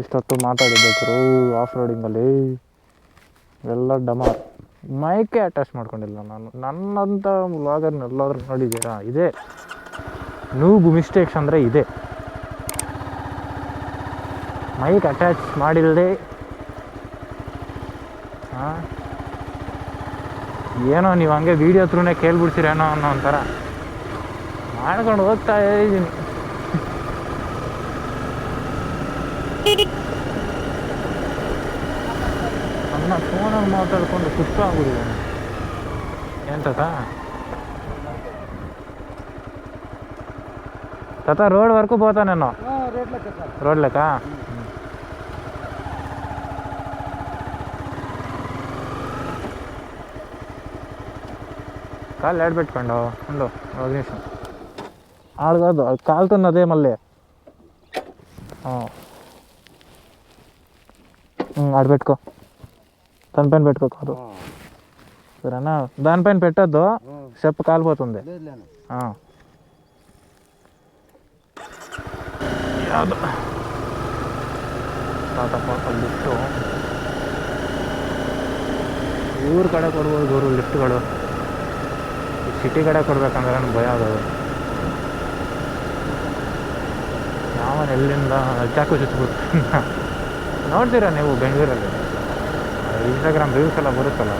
ಇಷ್ಟೊತ್ತು ಮಾತಾಡಿದ್ದರು ಆಫ್ ರೋಡಿಂಗಲ್ಲಿ ಎಲ್ಲ ಡಮಾರ್. ಮೈಕೆ ಅಟ್ಯಾಚ್ ಮಾಡ್ಕೊಂಡಿಲ್ಲ ನಾನು. ನನ್ನಂಥ ವ್ಲಾಗರ್ನ ಎಲ್ಲಾದ್ರೂ ನೋಡಿದ್ದೀರಾ? ಇದೆ. ನೂಬು ಮಿಸ್ಟೇಕ್ಸ್ ಅಂದರೆ ಇದೆ. ಮೈಕ್ ಅಟ್ಯಾಚ್ ಮಾಡಿಲ್ಲದೆ ಏನೋ ನೀವು ಹಂಗೆ ವೀಡಿಯೋ ಥ್ರೂನೇ ಕೇಳ್ಬಿಡ್ತೀರೇನೋ ಅನ್ನೋ ಒಂಥರ. ಮಾಡ್ಕೊಂಡು ಹೋಗ್ತಾ ಇದ್ದೀನಿ. ನಾನು ಫೋನಲ್ಲಿ ಮಾತಾಡಿಕೊಂಡು ಕುಷ್ಟ ಆಗೋದಿದ್ದಾನೆ ಏನು ತಾತ ತಾತ ರೋಡ್ ವರೆಗೂ ಬೋತಾ ನಾನು ರೋಡ್ ಲೆಕ್ಕ ಕಾಲು ಎರಡು ಬಿಟ್ಕೊಂಡು ಒಂದು ನಿಮಿಷ. ಆಳ್ಗದು ಅದು ಕಾಲು ಅದೇ ಮಲ್ಲಿ. ಹಾಂ ಹ್ಞೂ ಆಡ್ಬಿಟ್ಕೋ. దానిపైన పెట్టుకో కాదు సరేనా దానిపైన పెట్టద్దు చెప్పు కాలిపోతుంది ఆ. ಯಾವುದು ತಾತಪ್ಪ ಲಿಫ್ಟು ಊರ ಕಡೆ ಕೊಡ್ಬೋದು ಗುರು ಲಿಫ್ಟ್ಗಳು ಸಿಟಿ ಕಡೆ ಕೊಡ್ಬೇಕಂದ್ರೆ ನನಗೆ ಭಯ ಆಗೋದು ಯಾವನ್ ಎಲ್ಲಿಂದ ಚಾಕು ಚುಚ್ಬಿಟ್ಟು ನೋಡ್ತೀರಾ ನೀವು ಬೆಂಗಳೂರಲ್ಲಿ ಇನ್ಸ್ಟಾಗ್ರಾಮ್ ರೀಲ್ಸ್ ಎಲ್ಲ ಬರುತ್ತಲ್ಲ?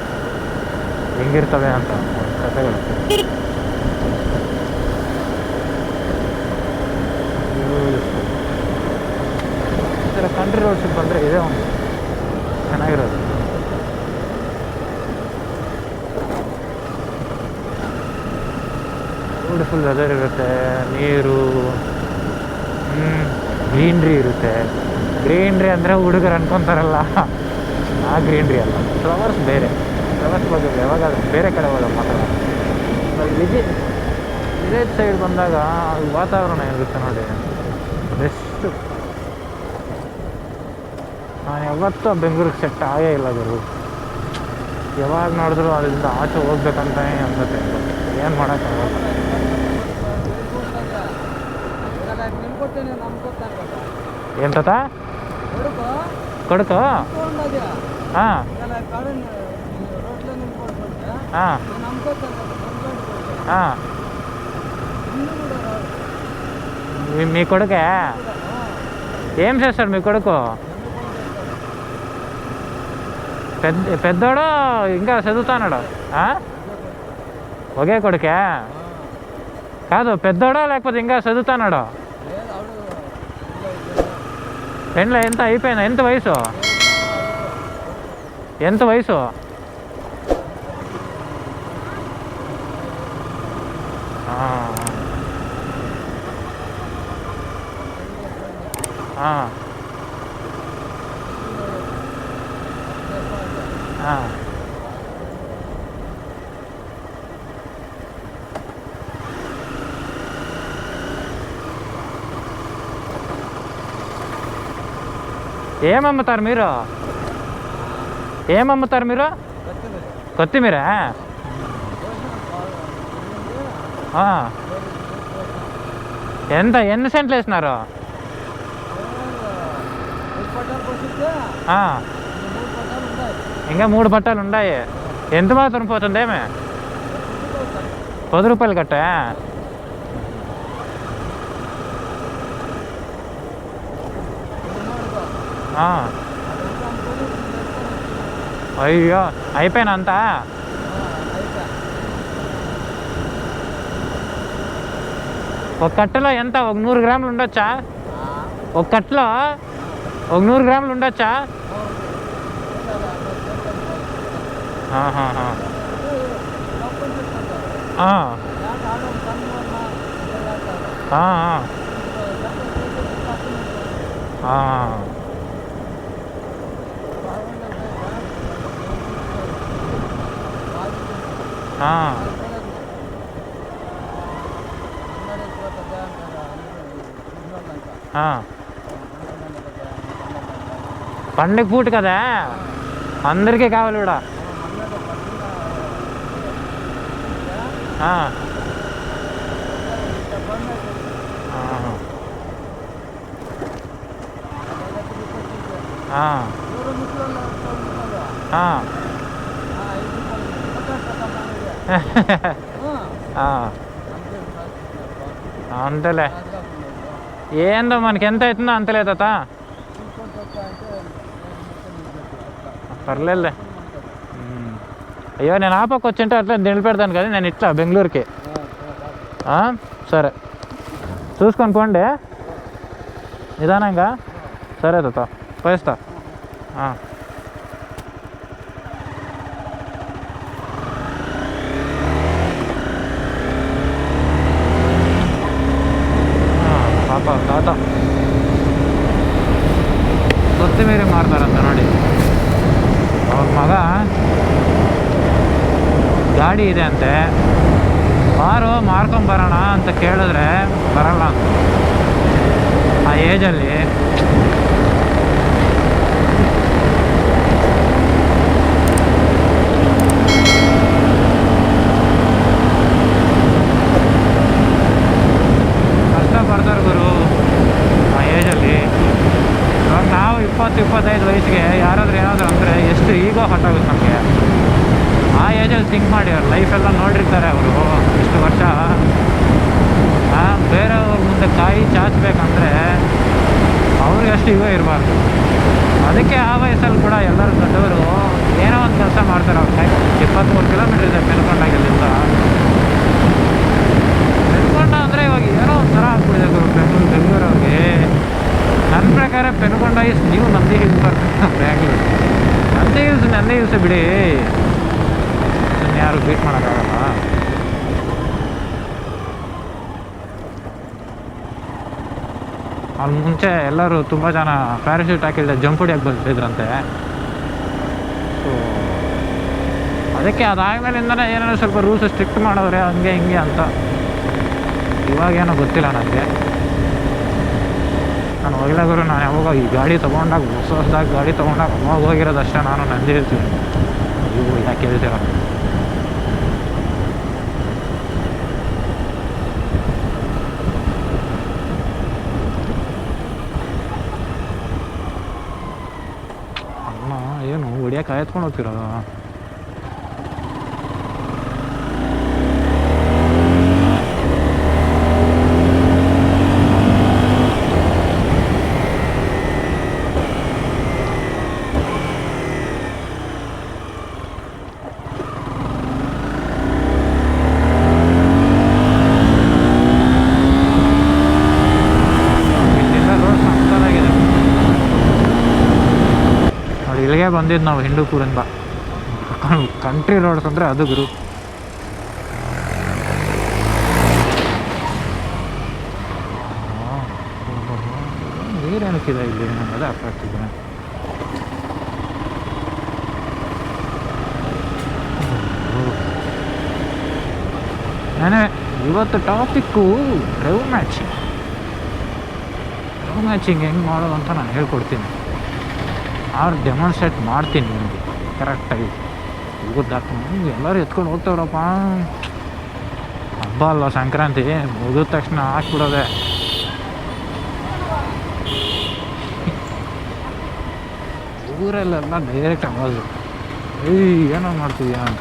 ಹೆಂಗಿರ್ತವೆ ಅಂತ ಕಥೆಗಳು. ಈ ಥರ ಕಂಟ್ರಿ ರೋಡ್ಸಿಗೆ ಬಂದರೆ ಇದೇ ಒಂದು. ಚೆನ್ನಾಗಿರೋದು. ಬ್ಯೂಟಿಫುಲ್ ವೆದರ್ ಇರುತ್ತೆ, ನೀರು ಗ್ರೀನ್ರಿ ಇರುತ್ತೆ. ಗ್ರೀನ್ರಿ ಅಂದರೆ ಹುಡುಗರು ಅನ್ಕೊಂತಾರಲ್ಲ. ಆ ಗ್ರೀನ್ರಿ ಅಲ್ಲ. ಫ್ಲವರ್ಸ್ ಬೇರೆ. ಫ್ಲವರ್ಸ್ ಬಗ್ಗೆ ಯಾವಾಗಾದ್ರೂ ಬೇರೆ ಕಡೆ ಹೋದಾಗ ಮಾತಾಡೋಣ. ವಿಜಿಟ್ ವಿಲೇಜ್ ಸೈಡ್ ಬಂದಾಗ ವಾತಾವರಣ ಏನಿರುತ್ತೆ ನೋಡಿ. ಬೆಸ್ಟು ನಾನು ಯಾವತ್ತೂ ಬೆಂಗಳೂರಿಗೆ ಸೆಟ್ ಆಗೇ ಇಲ್ಲ ಗುರು. ಯಾವಾಗ ನೋಡಿದ್ರು ಅದರಿಂದ ಆಚೆ ಹೋಗ್ಬೇಕಂತಾನೆ ಅನ್ಸುತ್ತೆ? ಏನು ಮಾಡೋಕ್ಕಾಗಲ್ಲ. ಏನು ತಾತ? కొడుకు? మీ కొడుకే? ఏం చేస్తాడు మీ కొడుకు? పెద్ద పెద్దోడు ఇంకా చదువుతున్నాడు. ఒకే కొడుకే? కాదు పెద్దోడా లేకపోతే ఇంకా చదువుతానాడు పెండ్ల ఎంత అయిపోయినా? ఎంత వయసు? ఎంత వయసు? ఆ. ఏమమ్ముతారు మీరు? ఏమమ్ముతారు మీరు? కొత్తిమీర? ఎంత ఎన్ని సెంట్లు వేసినారు? ఇంకా మూడు పట్టాలు ఉన్నాయి. ఎంత మాత్రం పోతుంది ఏమే పది రూపాయలు కట్టా అయ్యో అయిపోయినా అంతా ఒక కట్టలో ఎంత? ఒక నూరు గ్రాములు ఉండొచ్చా? ఒక కట్టలో ఒక నూరు గ్రాములు ఉండొచ్చా? ఆ. ఆ, ఆ. ఆ. ఆ. ఆ. పండగ పూట కదా? అందరికీ కావాలి కూడా. ఆ. అంతేలే. ఏందో మనకి ఎంత అవుతుందో అంతలే తా పర్లేదులే. అయ్యో నేను ఆ వచ్చింటే అట్లా నిలబెడతాను కదా నేను ఇట్లా బెంగళూరుకి. సరే. చూసుకొని పోండి. నిదానంగా. సరే తా పోయిస్తా. ಕೊತ್ತಿಮೀರಿ ಮಾರ್ತಾರಂತ ನೋಡಿ. ಅವ್ರ ಮಗ ಗಾಡಿ ಇದೆ ಅಂತೆ. ಮಾರು ಮಾರ್ಕೊಂಬರೋಣ ಅಂತ ಕೇಳಿದ್ರೆ ಬರಲ್ಲ. ಆ ಏಜಲ್ಲಿ ಕಷ್ಟ ಪಡ್ತಾರೆ ಗುರು ಆ ಏಜಲ್ಲಿ ಇವಾಗ ನಾವು ಇಪ್ಪತ್ತು ಇಪ್ಪತ್ತೈದು ವಯಸ್ಸಿಗೆ ಯಾರಾದ್ರೂ ಏನಾದರೂ ಅಂದರೆ ಎಷ್ಟು ಈಗೋ ಹೊಟ್ಟಾಗುತ್ತೆ ನಮಗೆ ಆ ಏಜಲ್ಲಿ ಥಿಂಕ್ ಮಾಡಿ ಅವ್ರ ಲೈಫೆಲ್ಲ ನೋಡಿರ್ತಾರೆ ಅವರು. ಇಷ್ಟು ವರ್ಷ. ಬೇರೆಯವ್ರ ಮುಂದೆ ಕಾಯಿ ಚಾಚಬೇಕಂದ್ರೆ ಅವ್ರಿಗೆ ಅಷ್ಟು ಇವೇ ಇರಬಾರ್ದು. ಅದಕ್ಕೆ ಆ ವಯಸ್ಸಲ್ಲಿ ಕೂಡ ಎಲ್ಲರೂ ದೊಡ್ಡವರು ಏನೋ ಒಂದು ಕೆಲಸ ಮಾಡ್ತಾರೆ ಅವ್ರ. ಟೈಮ್ ಇಪ್ಪತ್ತ್ಮೂರು ಕಿಲೋಮೀಟ್ರ್ ಇದೆ ಮೆಲ್ಕೊಂಡಾಗಿಲ್ಲಿಂದ ಪೆನ್ಕೊಂಡ ಅಂದರೆ ಇವಾಗ ಏನೋ ಒಂಥರ ಆಗ್ಬಿಟ್ಟಿದೆ ಗುರು ಬೆಂಗಳೂರು ಬೆಂಗಳೂರು ಅವ್ರಿಗೆ ನನ್ನ ಪ್ರಕಾರ ಪೆನ್ಕೊಂಡ ಇಸ್ ನೀವು ನಂದಿ ಹಿಲ್ಸ್ ಬರ್ತಾರೆ Bangalore. Nandi hills Nandi hills ಬಿಡಿ. ಯಾರು ಬೀಟ್ ಮಾಡೋಕ್ಕಾಗಲ್ಲ? ಅಲ್ಲಿ ಮುಂಚೆ ಎಲ್ಲರೂ ತುಂಬ ಜನ ಪ್ಯಾರಾಶೂಟ್ ಹಾಕಿಲ್ಲದೆ ಜಂಪ್ ಹೊಡಿಯೋಕೆ ಬಂದಿದ್ರಂತೆ. ಸೊ ಅದಕ್ಕೆ ಅದಾದ್ಮೇಲಿಂದನೇ ಏನಾದ್ರು ಸ್ವಲ್ಪ ರೂಲ್ಸ್ ಸ್ಟ್ರಿಕ್ಟ್ ಮಾಡೋರೆ, ಹಂಗೆ ಹಿಂಗೆ ಅಂತ. ಇವಾಗೇನೋ ಗೊತ್ತಿಲ್ಲ ನನಗೆ ನಾನು ಹೋಗಿಲ್ಲ ನಾನು ಯಾವಾಗ ಈ ಗಾಡಿ ತೊಗೊಂಡಾಗ ಹೊಸ ಹೊಸದಾಗಿ ಗಾಡಿ ತೊಗೊಂಡಾಗ ಅವಾಗ ಹೋಗಿರೋದಷ್ಟೇ ನಾನು ನಂದಿರ್ತೀನಿ ಇವು ಯಾಕೆ ಹೇಳ್ತೀರ ಅಮ್ಮ ಏನು ಹೊಡಿಯೋಕೆ ಕಾಯ್ತ್ಕೊಂಡು ಹೋಗ್ತಿರೋದು ನಾವು ಬಂದಿದ್ದು ನಾವು ಹಿಂದೂಪುರಿಂದ ಕಂಟ್ರಿ ರೋಡ್ಸ್ ಅಂದರೆ ಅದು ಗುರು. ನೀರೇನಕ್ಕಿದೆ ಇಲ್ಲಿ ಅನ್ನೋದು ಅರ್ಥ ನಾನೇ ಇವತ್ತು topic drive matching drive matching ಹೆಂಗೆ ಮಾಡೋದು ಅಂತ ನಾನು ಹೇಳ್ಕೊಡ್ತೀನಿ. ಆರು ಡೆಮಾನ್ಸ್ಟ್ರೇಟ್ ಮಾಡ್ತೀನಿ ನಿಮಗೆ. ಕರೆಕ್ಟಾಗಿ ಮುಗಿದಾಕ ಎಲ್ಲರೂ ಎತ್ಕೊಂಡು ಹೋಗ್ತಾವ್ರಪ್ಪ. ಹಬ್ಬ ಅಲ್ಲ ಸಂಕ್ರಾಂತಿ? ಮುಗಿದ ತಕ್ಷಣ ಹಾಕ್ಬಿಡೋದೆ ಊರಲ್ಲೆಲ್ಲ ಡೈರೆಕ್ಟ್ ಆಗೋದು ಏಯ್, ಏನೋ ಮಾಡ್ತಿದ್ಯಾ ಅಂತ.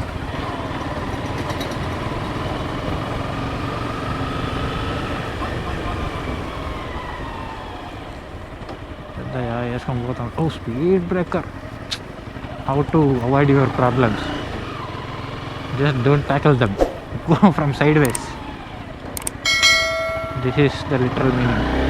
ಎಸ್ಕೊಂಡು ಹೋಗ್ತಾನೆ ಓ speed breaker how to avoid your problems just don't tackle them go from side ways this is the literal meaning